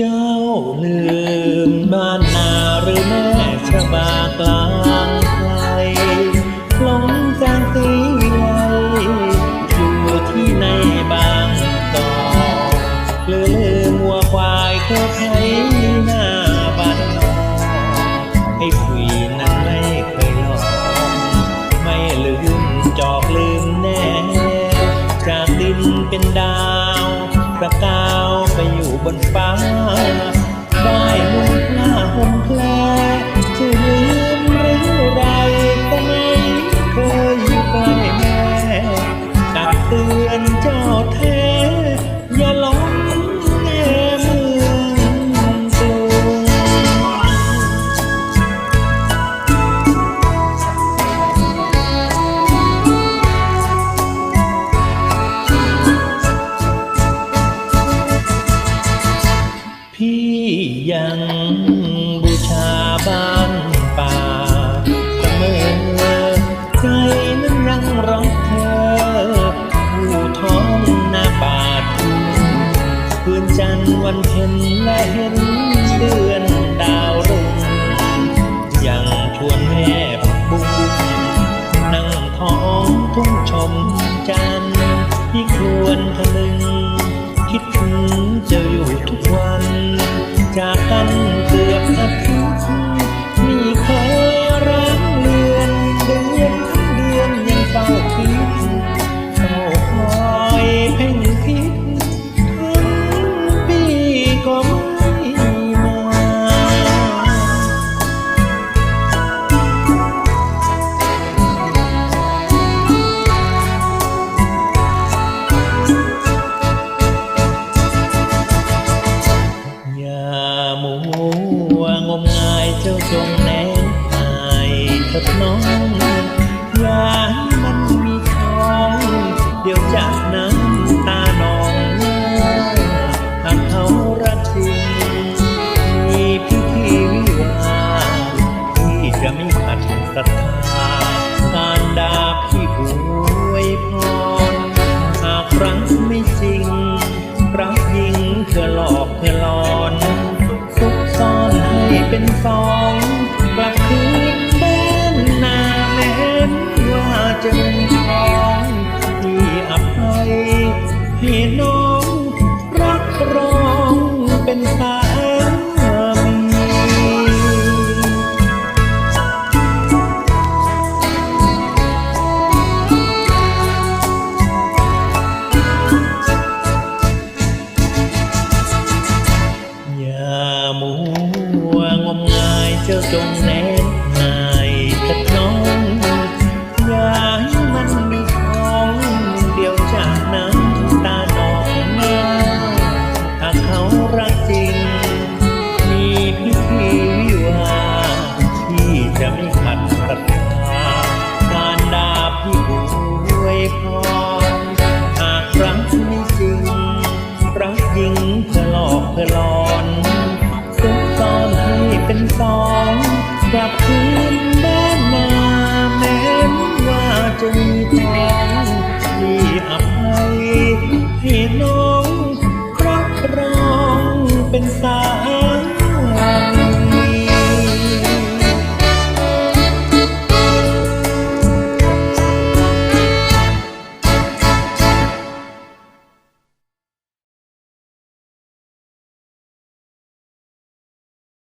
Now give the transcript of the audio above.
เจ้าลืมบ้านนาหรือแม่ชะบากลางไกลหลงจางสีวิไลอยู่ที่ในบางตอกหรือลืมวัวควายเธยหน้าบ้านให้คุยนันไม่เคยลอกไม่ลืมจอกลืมแน่ จากดินเป็นดา บนฟ้า ได้มุ่งผ้า ยังบูชาบ้านป่าเสมอใจนั้นยังรักเธอผู้ท้องหน้าป่าทุ่งคืนจันทร์วันเพ็ญและเห็นเดือนดาวรุ่งยังชวนแม่บุ้งนั่งท้องทุ่งชมจันทร์ที่ควรทะลึง คิดถึงเจะอยู่ทุกวัน ถน้องอย่าให้มันมีท้อง เดี๋ยวจากนั้นตาหนองหากเขารักจริงมีพิธีวิวาที่จะไม่ขัดศรัทธาการดาพี่บวยพรหากรักไม่จริง รักยิงเพื่อหลอกเพื่อหลอนซุกซ่อนให้เป็นสอง นนายกับน้อง sebab ku